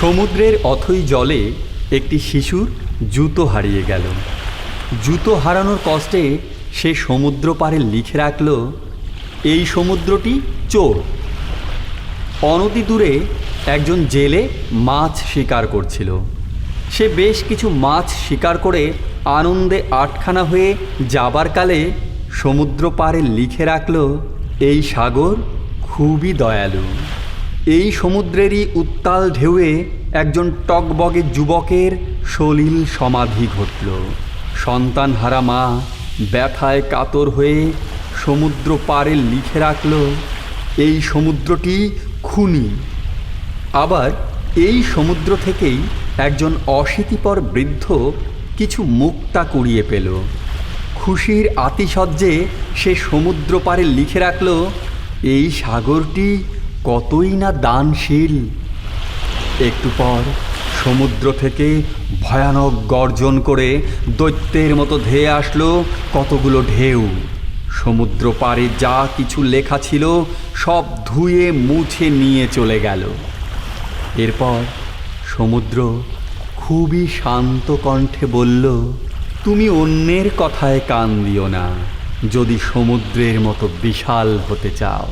সমুদ্রের অথই জলে একটি শিশুর জুতো হারিয়ে গেল। জুতো হারানোর কষ্টে সে সমুদ্র পাড়ে লিখে রাখল, এই সমুদ্রটি চোর। অনতি দূরে একজন জেলে মাছ শিকার করছিল। সে বেশ কিছু মাছ শিকার করে আনন্দে আটখানা হয়ে যাবার কালে সমুদ্র পাড়ে লিখে রাখল, এই সাগর খুবই দয়ালু। এই সমুদ্রেরই উত্তাল ঢেউয়ে একজন টকবগে যুবকের সলিল সমাধি ঘটল। সন্তানহারা মা ব্যথায় কাতর হয়ে সমুদ্র পাড়ে লিখে রাখল, এই সমুদ্রটি খুনি। আবার এই সমুদ্র থেকেই একজন অশীতিপর বৃদ্ধ কিছু মুক্তা কুড়িয়ে পেল। খুশির আতিশয্যে সে সমুদ্র পাড়ে লিখে রাখল, এই সাগরটি কতই না দানশীল। একটু পর সমুদ্র থেকে ভয়ানক গর্জন করে দৈত্যের মতো ধেয়ে আসলো কতগুলো ঢেউ। সমুদ্র পাড়ে যা কিছু লেখা ছিল সব ধুয়ে মুছে নিয়ে চলে গেল। এরপর সমুদ্র খুবই শান্ত কণ্ঠে বলল, তুমি অন্যের কথায় কান দিও না। যদি সমুদ্রের মতো বিশাল হতে চাও।